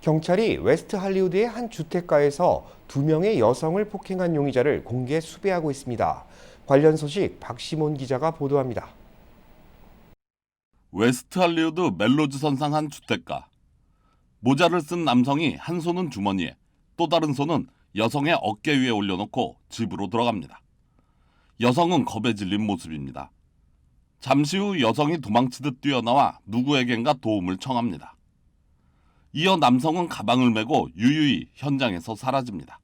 경찰이 웨스트 할리우드의 한 주택가에서 두 명의 여성을 폭행한 용의자를 공개 수배하고 있습니다. 관련 소식 박시몬 기자가 보도합니다. 웨스트 할리우드 멜로즈 선상 한 주택가. 모자를 쓴 남성이 한 손은 주머니에 또 다른 손은 여성의 어깨 위에 올려놓고 집으로 들어갑니다. 여성은 겁에 질린 모습입니다. 잠시 후 여성이 도망치듯 뛰어나와 누구에겐가 도움을 청합니다. 이어 남성은 가방을 메고 유유히 현장에서 사라집니다.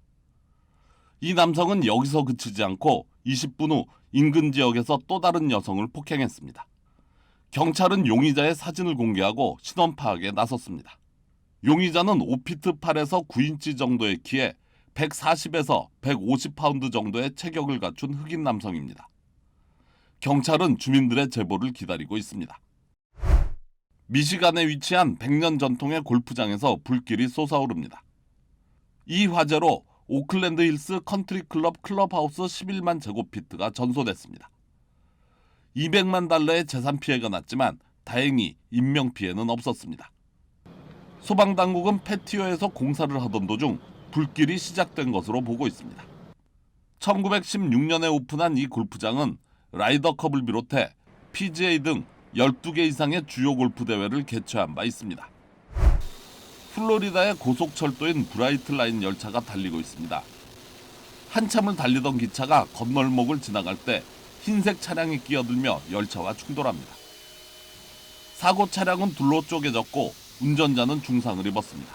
이 남성은 여기서 그치지 않고 20분 후 인근 지역에서 또 다른 여성을 폭행했습니다. 경찰은 용의자의 사진을 공개하고 신원 파악에 나섰습니다. 용의자는 5피트 8에서 9인치 정도의 키에 140에서 150파운드 정도의 체격을 갖춘 흑인 남성입니다. 경찰은 주민들의 제보를 기다리고 있습니다. 미시간에 위치한 100년 전통의 골프장에서 불길이 솟아오릅니다. 이 화재로 오클랜드 힐스 컨트리 클럽 클럽하우스 11만 제곱피트가 전소됐습니다. 200만 달러의 재산 피해가 났지만 다행히 인명 피해는 없었습니다. 소방 당국은 패티오에서 공사를 하던 도중 불길이 시작된 것으로 보고 있습니다. 1916년에 오픈한 이 골프장은 라이더컵을 비롯해 PGA 등 12개 이상의 주요 골프 대회를 개최한 바 있습니다. 플로리다의 고속철도인 브라이트 라인 열차가 달리고 있습니다. 한참을 달리던 기차가 건널목을 지나갈 때 흰색 차량이 끼어들며 열차와 충돌합니다. 사고 차량은 둘로 쪼개졌고 운전자는 중상을 입었습니다.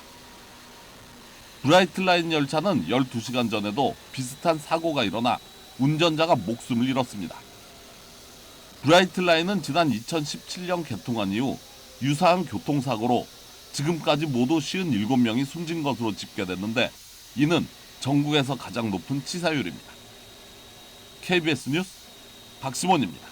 브라이트 라인 열차는 12시간 전에도 비슷한 사고가 일어나 운전자가 목숨을 잃었습니다. 브라이트 라인은 지난 2017년 개통한 이후 유사한 교통사고로 지금까지 모두 57명이 숨진 것으로 집계됐는데 이는 전국에서 가장 높은 치사율입니다. KBS 뉴스 박시몬입니다.